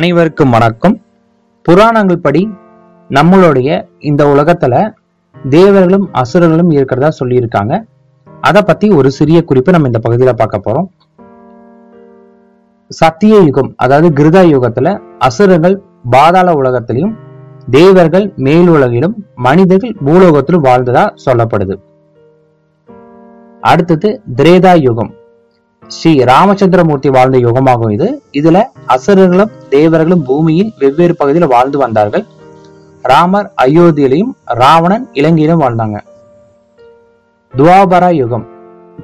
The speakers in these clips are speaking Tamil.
அனைவருக்கும் வணக்கம். புராணங்கள் படி நம்மளுடைய இந்த உலகத்துல தேவர்களும் அசுரர்களும் இருக்கிறதா சொல்லியிருக்காங்க. அதை பத்தி ஒரு சிறிய குறிப்பு நம்ம இந்த பகுதியில பார்க்க போறோம். சத்திய யுகம் அதாவது கிருதா யுகத்துல அசுரர்கள் பாதாள உலகத்திலையும் தேவர்கள் மேல் உலகிலும் மனிதர்கள் பூலோகத்திலும் வாழ்ந்ததா சொல்லப்படுது. அடுத்தது திரேதா யுகம். ஸ்ரீ ராமச்சந்திரமூர்த்தி வாழ்ந்த யுகமாகும் இது. இதுல அசுரர்களும் தேவர்களும் பூமியின் வெவ்வேறு பகுதியில் வாழ்ந்து வந்தார்கள். ராமர் அயோத்தியிலையும் ராவணன் இலங்கையிலும் வாழ்ந்தாங்க. துவாபரா யுகம்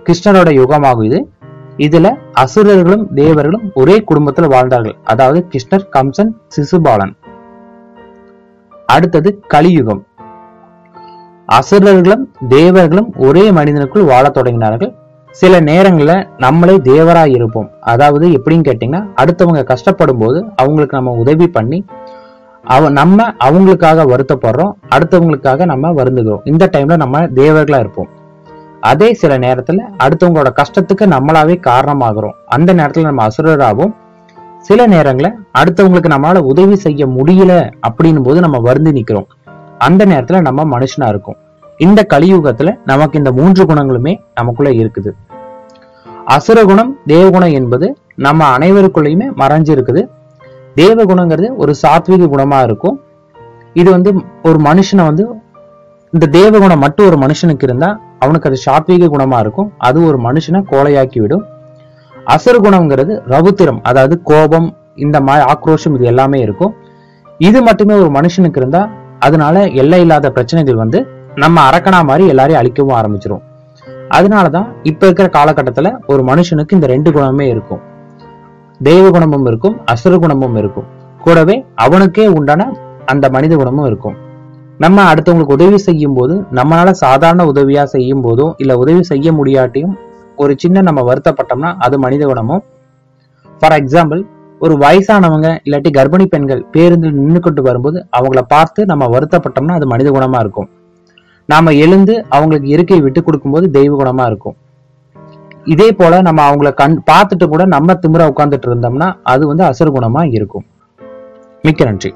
கிருஷ்ணரோட யுகமாகும் இது. இதுல அசுரர்களும் தேவர்களும் ஒரே குடும்பத்தில் வாழ்ந்தார்கள். அதாவது கிருஷ்ணர் கம்சன் சிசுபாலன். அடுத்தது கலியுகம். அசுரர்களும் தேவர்களும் ஒரே மனிதனுக்குள் வாழத் தொடங்கினார்கள். சில நேரங்களில் நம்மளே தேவராக இருப்போம். அதாவது எப்படின்னு கேட்டிங்கன்னா அடுத்தவங்க கஷ்டப்படும் போது அவங்களுக்கு நம்ம உதவி பண்ணி அவ நம்ம அவங்களுக்காக வருத்தப்படுறோம் அடுத்தவங்களுக்காக நம்ம வருந்துகிறோம். இந்த டைமில் நம்ம தேவர்களாக இருப்போம். அதே சில நேரத்தில் அடுத்தவங்களோட கஷ்டத்துக்கு நம்மளாவே காரணமாகிறோம். அந்த நேரத்தில் நம்ம அசுரராகவும் சில நேரங்களில் அடுத்தவங்களுக்கு நம்மளால் உதவி செய்ய முடியல அப்படின்னும் போது நம்ம வருந்து நிற்கிறோம் அந்த நேரத்தில் நம்ம மனுஷனாக இருக்கும். இந்த கலியுகத்தில் நமக்கு இந்த மூன்று குணங்களுமே நமக்குள்ளே இருக்குது. அசுரகுணம் தேவகுணம் என்பது நம்ம அனைவருக்குள்ளயுமே மறைஞ்சு இருக்குது தேவகுணங்கிறது ஒரு சாத்விக குணமா இருக்கும். இது வந்து ஒரு மனுஷனை வந்து இந்த தேவகுணம் மட்டும் ஒரு மனுஷனுக்கு இருந்தா அவனுக்கு அது சாத்வீக குணமா இருக்கும். அது ஒரு மனுஷனை கோலையாக்கி விடும் அசுர குணம்ங்கிறது ரவுத்திரம் அதாவது கோபம் இந்த மாதிரி ஆக்ரோஷம் இது எல்லாமே இருக்கும். இது மட்டுமே ஒரு மனுஷனுக்கு இருந்தா அதனால எல்லை இல்லாத பிரச்சனைகள் வந்து நம்ம அரக்கணா மாதிரி எல்லாரையும் அழிக்கவும் ஆரம்பிச்சிரும். அதனால தான் இப்போ இருக்கிற காலகட்டத்தில் ஒரு மனுஷனுக்கு இந்த ரெண்டு குணமே இருக்கும். தெய்வ குணமும் இருக்கும் அசுர குணமும் இருக்கும். கூடவே அவனுக்கே உண்டான அந்த மனித குணமும் இருக்கும். நம்ம அடுத்தவங்களுக்கு உதவி செய்யும் போது நம்மளால சாதாரண உதவியா செய்யும் போதோ இல்ல உதவி செய்ய முடியாட்டியும் ஒரு சின்ன நம்ம வருத்தப்பட்டோம்னா அது மனித குணமும் ஃபார் எக்ஸாம்பிள் ஒரு வயசானவங்க இல்லாட்டி கர்ப்பிணி பெண்கள் பேருந்தில் நின்றுக்கிட்டு வரும்போது அவங்கள பார்த்து நம்ம வருத்தப்பட்டோம்னா அது மனித குணமா இருக்கும். நாம எழுந்து அவங்களுக்கு இருக்கை விட்டு கொடுக்கும்போது தெய்வ குணமா இருக்கும். இதே போல நம்ம அவங்கள கண் பார்த்துட்டு கூட நம்ம திமிரா உட்கார்ந்துட்டு இருந்தோம்னா அது வந்து அசுர குணமா இருக்கும். மிக்க நன்றி.